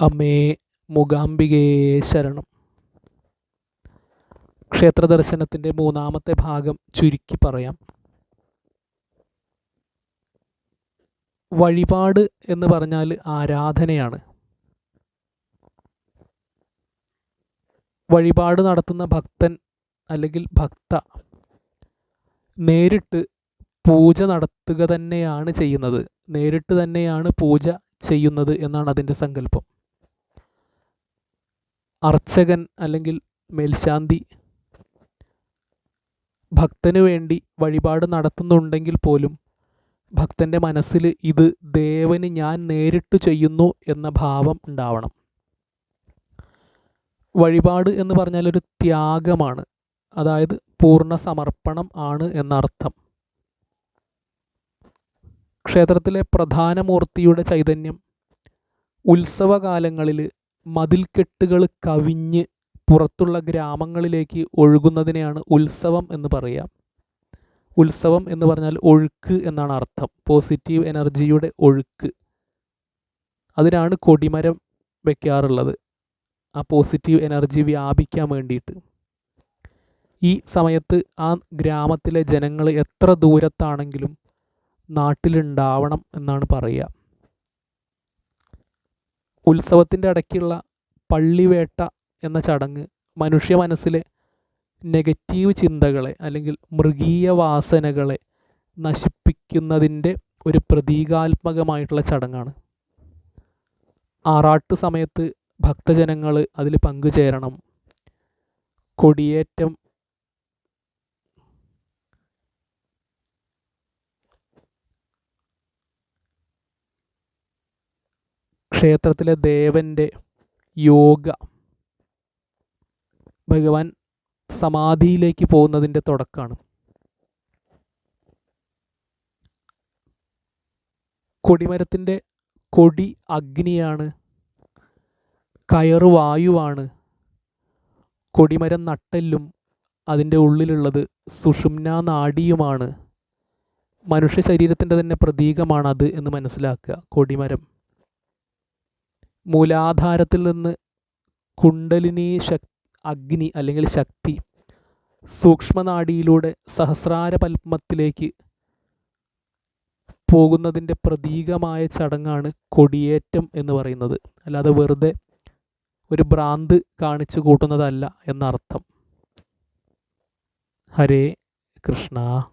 അമ്മേ മുഖാംബികയെ ശരണം. ക്ഷേത്ര ദർശനത്തിന്റെ മൂന്നാമത്തെ ഭാഗം ചുരുക്കി പറയാം. വഴിപാട് എന്ന് പറഞ്ഞാൽ ആരാധനയാണ്. വഴിപാട് നടത്തുന്ന ഭക്തൻ അല്ലെങ്കിൽ ഭക്ത നേരിട്ട് പൂജ നടത്തുക തന്നെയാണ് ചെയ്യുന്നത്. നേരിട്ട് തന്നെയാണ് പൂജ ചെയ്യുന്നത് എന്നാണ് അതിന്റെ സങ്കല്പം. അർച്ചകൻ അല്ലെങ്കിൽ മേൽശാന്തി ഭക്തന് വേണ്ടി വഴിപാട് നടത്തുന്നുണ്ടെങ്കിൽ പോലും ഭക്തന്റെ മനസ്സിൽ ഇത് ദേവന് ഞാൻ നേരിട്ട് ചെയ്യുന്നു എന്ന ഭാവം ഉണ്ടാവണം. വഴിപാട് എന്ന് പറഞ്ഞാൽ ഒരു ത്യാഗമാണ്. അതായത് പൂർണ സമർപ്പണം ആണ് എന്നർത്ഥം. ക്ഷേത്രത്തിലെ പ്രധാന മൂർത്തിയുടെ ചൈതന്യം ഉത്സവകാലങ്ങളിൽ മതിൽക്കെട്ടുകൾ കവിഞ്ഞ് പുറത്തുള്ള ഗ്രാമങ്ങളിലേക്ക് ഒഴുകുന്നതിനെയാണ് ഉത്സവം എന്ന് പറയുക. ഉത്സവം എന്ന് പറഞ്ഞാൽ ഒഴുക്ക് എന്നാണ് അർത്ഥം. പോസിറ്റീവ് എനർജിയുടെ ഒഴുക്ക്. അതിനാണ് കൊടിമരം വെക്കാറുള്ളത്. ആ പോസിറ്റീവ് എനർജി വ്യാപിക്കാൻ വേണ്ടിയിട്ട്. ഈ സമയത്ത് ആ ഗ്രാമത്തിലെ ജനങ്ങൾ എത്ര ദൂരത്താണെങ്കിലും നാട്ടിലുണ്ടാവണം എന്നാണ് പറയുക. ഉത്സവത്തിന്റെ ഇടയ്ക്കുള്ള പള്ളിവേട്ട എന്ന ചടങ്ങ് മനുഷ്യ മനസ്സിലെ നെഗറ്റീവ് ചിന്തകളെ അല്ലെങ്കിൽ മൃഗീയ വാസനകളെ നശിപ്പിക്കുന്നതിന്റെ ഒരു പ്രതീകാത്മകമായിട്ടുള്ള ചടങ്ങാണ്. ആറാട്ട് സമയത്ത് ഭക്തജനങ്ങൾ അതിൽ പങ്കുചേരണം. കൊടിയേറ്റം ക്ഷേത്രത്തിലെ ദേവന്റെ യോഗ ഭഗവാൻ സമാധിയിലേക്ക് പോകുന്നതിന്റെ തുടക്കമാണ് കൊടിമരത്തിന്റെ കൊടി അഗ്നിയാണ് കയറ് വായുവാണ് കൊടിമരം നട്ടെല്ലും അതിന്റെ ഉള്ളിലുള്ളത് സുഷുമ്ന നാഡിയുമാണ്. മനുഷ്യ ശരീരത്തിന്റെ തന്നെ പ്രതീകമാണത് എന്ന് മനസ്സിലാക്കുക. കൊടിമരം. മൂലാധാരത്തിൽ നിന്ന് കുണ്ടലിനി ശക് അഗ്നി അല്ലെങ്കിൽ ശക്തി സൂക്ഷ്മനാടിയിലൂടെ സഹസ്രാര പത്മത്തിലേക്ക് പോകുന്നതിന്റെ പ്രതീകമായ ചടങ്ങാണ് കൊടിയേറ്റം എന്ന് പറയുന്നത്. അല്ലാതെ വെറുതെ ഒരു ഭ്രാന്ത് കാണിച്ചു കൂട്ടുന്നതല്ല എന്നർത്ഥം. ഹരേ കൃഷ്ണ.